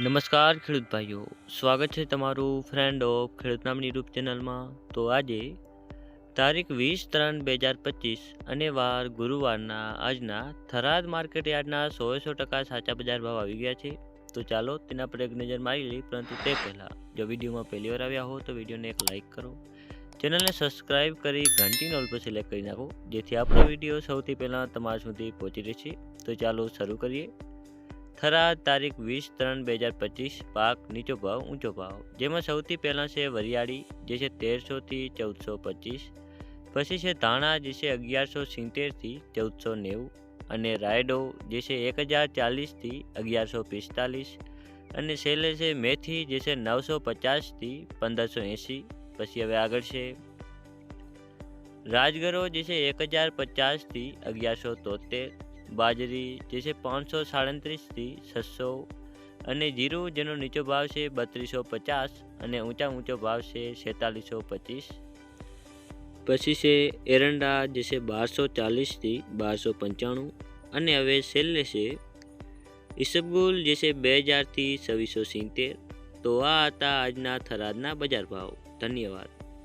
નમસ્કાર ખેડૂત ભાઈઓ, સ્વાગત છે તમારું ફ્રેન્ડ ઓફ ખેડૂત નામની યુટ્યુબ ચેનલમાં. તો આજે તારીખ વીસ ત્રણ બે હજાર પચીસ અને વાર ગુરુવારના આજના થરાદ માર્કેટ યાર્ડના સો સો ટકા સાચા બજાર ભાવ આવી ગયા છે. તો ચાલો તેના પર એક નજર મારી લઈ પરંતુ તે પહેલાં જો વિડીયોમાં પહેલી વાર આવ્યા હો તો વિડીયોને એક લાઇક કરો. ચેનલને સબસ્ક્રાઇબ કરી ઘંટીનો ઓલ પર સિલેક્ટ કરી નાખો, જેથી આપણો વીડિયો સૌથી પહેલાં તમારા સુધી પહોંચી રહેશે તો ચાલો શરૂ કરીએ. થરાદ તારીખ વીસ ત્રણ બે હજાર પચીસ, પાક નીચો ભાવ, ઊંચો ભાવ. જેમાં સૌથી પહેલાં છે વરિયાળી, જે છે તેરસોથી ચૌદસો પચીસ. પછી છે ધાણા, જે છે અગિયારસો સિત્તેરથી ચૌદસો નેવું. અને રાયડો, જે છે એક હજાર ચાલીસથી અગિયારસો પિસ્તાલીસ. અને છેલ્લે છે મેથી, જે છે નવસો પચાસથી પંદરસો એંસી પછી હવે આગળ છે રાજગરો, જે છે એક હજાર પચાસથી અગિયારસો તોતેર બાજરી જે છે પાંચસો સાડત્રીસથી છસો અને જીરું જેનો નીચો ભાવ છે બત્રીસો પચાસ અને ઊંચા ઊંચો ભાવ છે છેતાલીસો પચીસ. પછી છે એરંડા જે છે બારસો ચાલીસથી બારસો પંચાણું અને હવે છેલ્લે છે ઈસબગુલ જે છે બે હજારથી છવ્વીસો સિત્તેર. તો આ હતા આજના થરાદના બજાર ભાવ. ધન્યવાદ.